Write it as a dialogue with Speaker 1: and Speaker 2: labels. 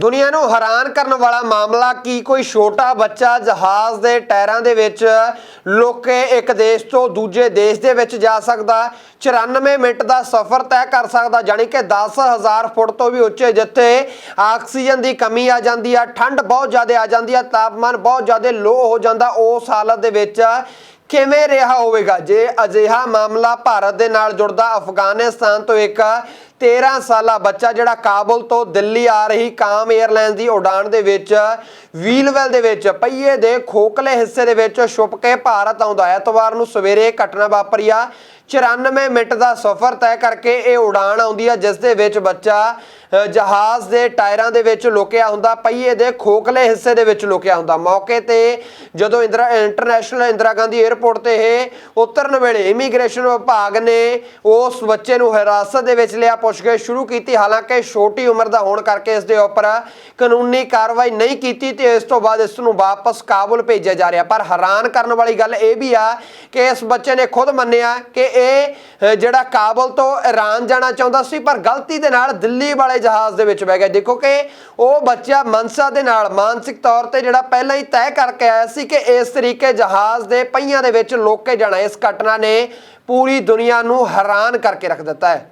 Speaker 1: ਦੁਨੀਆ ਨੂੰ ਹੈਰਾਨ ਕਰਨ ਵਾਲਾ ਮਾਮਲਾ ਕੀ? ਕੋਈ ਛੋਟਾ ਬੱਚਾ ਜਹਾਜ਼ ਦੇ ਟਾਇਰਾਂ ਦੇ ਵਿੱਚ ਲੋਕੇ ਇੱਕ ਦੇਸ਼ ਤੋਂ ਦੂਜੇ ਦੇਸ਼ ਦੇ ਵਿੱਚ ਜਾ ਸਕਦਾ। 94 ਮਿੰਟ ਦਾ ਸਫ਼ਰ ਤੈਅ ਕਰ ਸਕਦਾ, ਜਾਣੀ ਕਿ 10000 ਫੁੱਟ ਤੋਂ ਵੀ ਉੱਚੇ, ਜਿੱਥੇ ਆਕਸੀਜਨ ਦੀ ਕਮੀ ਆ ਜਾਂਦੀ ਆ, ਠੰਡ ਬਹੁਤ ਜ਼ਿਆਦਾ ਆ ਜਾਂਦੀ ਆ, ਤਾਪਮਾਨ ਬਹੁਤ ਜ਼ਿਆਦਾ ਲੋ ਹੋ ਜਾਂਦਾ। ਉਸ ਹਾਲਤ ਦੇ ਵਿੱਚ ਕਿਵੇਂ ਰਿਹਾ ਹੋਵੇਗਾ? ਜੇ ਅਜਿਹਾ ਮਾਮਲਾ ਭਾਰਤ ਦੇ ਨਾਲ ਜੁੜਦਾ, ਅਫਗਾਨਿਸਤਾਨ ਤੋਂ ਇੱਕ 13 ਸਾਲਾ ਬੱਚਾ ਜਿਹੜਾ ਕਾਬੁਲ ਤੋਂ ਦਿੱਲੀ ਆ ਰਹੀ ਕਾਮ 에ਅਰਲਾਈਨਸ ਦੀ ਉਡਾਣ ਦੇ ਵਿੱਚ, ਵੀਲਵੈਲ ਦੇ ਵਿੱਚ, ਪਹੀਏ ਦੇ ਖੋਖਲੇ ਹਿੱਸੇ ਦੇ ਵਿੱਚ ਛੁਪ ਕੇ ਭਾਰਤ ਆਉਂਦਾ ਹੈ। ਐਤਵਾਰ ਨੂੰ ਸਵੇਰੇ ਇਹ ਘਟਨਾ ਵਾਪਰੀ ਆ। 94 ਮਿੰਟ ਦਾ ਸਫ਼ਰ ਤੈਅ ਕਰਕੇ ਇਹ ਉਡਾਣ ਆਉਂਦੀ ਆ, ਜਿਸ ਦੇ ਵਿੱਚ ਬੱਚਾ ਜਹਾਜ਼ ਦੇ ਟਾਇਰਾਂ ਦੇ ਵਿੱਚ ਲੁਕਿਆ ਹੁੰਦਾ, ਪਹੀਏ ਦੇ ਖੋਖਲੇ ਹਿੱਸੇ ਦੇ ਵਿੱਚ ਲੁਕਿਆ ਹੁੰਦਾ। ਮੌਕੇ ਤੇ ਜਦੋਂ ਇੰਦਰਾ, ਇੰਟਰਨੈਸ਼ਨਲ ਇੰਦਰਾ ਗਾਂਧੀ 에ਅਰਪੋਰਟ ਤੇ ਇਹ ਉਤਰਨ ਵੇਲੇ ਇਮੀਗ੍ਰੇਸ਼ਨ ਵਿਭਾਗ ਨੇ ਉਸ ਬੱਚੇ ਨੂੰ ਹਿਰਾਸਤ ਦੇ ਵਿੱਚ ਲਿਆ, ਪੁੱਛਗਿੱਛ ਸ਼ੁਰੂ ਕੀਤੀ। ਹਾਲਾਂਕਿ ਛੋਟੀ ਉਮਰ ਦਾ ਹੋਣ ਕਰਕੇ ਇਸ ਦੇ ਉੱਪਰ ਕਾਨੂੰਨੀ ਕਾਰਵਾਈ ਨਹੀਂ ਕੀਤੀ ਤੇ ਇਸ ਤੋਂ ਬਾਅਦ ਇਸ ਨੂੰ ਵਾਪਸ ਕਾਬੁਲ ਭੇਜਿਆ ਜਾ ਰਿਹਾ। ਪਰ ਹੈਰਾਨ ਕਰਨ ਵਾਲੀ ਗੱਲ ਇਹ ਵੀ ਆ ਕਿ ਇਸ ਬੱਚੇ ਨੇ ਖੁਦ ਮੰਨਿਆ ਕਿ ਇਹ ਜਿਹੜਾ ਕਾਬੁਲ ਤੋਂ ਈਰਾਨ ਜਾਣਾ ਚਾਹੁੰਦਾ ਸੀ, ਪਰ ਗਲਤੀ ਦੇ ਨਾਲ ਦਿੱਲੀ ਵਾਲੇ ਜਹਾਜ਼ ਦੇ ਵਿੱਚ ਬਹਿ ਗਿਆ। ਦੇਖੋ ਕਿ ਉਹ ਬੱਚਾ ਮਨਸਾ ਦੇ ਨਾਲ ਮਾਨਸਿਕ ਤੌਰ ਤੇ ਜਿਹੜਾ ਪਹਿਲਾਂ ਹੀ ਤੈਅ ਕਰਕੇ ਆਇਆ ਸੀ ਕਿ ਇਸ ਤਰੀਕੇ ਜਹਾਜ਼ ਦੇ ਪਹੀਆਂ ਦੇ ਵਿੱਚ ਲੋਕ ਕੇ ਜਾਣਾ, ਇਸ ਘਟਨਾ ਨੇ ਪੂਰੀ ਦੁਨੀਆ ਨੂੰ ਹੈਰਾਨ ਕਰਕੇ ਰੱਖ ਦਿੱਤਾ ਹੈ।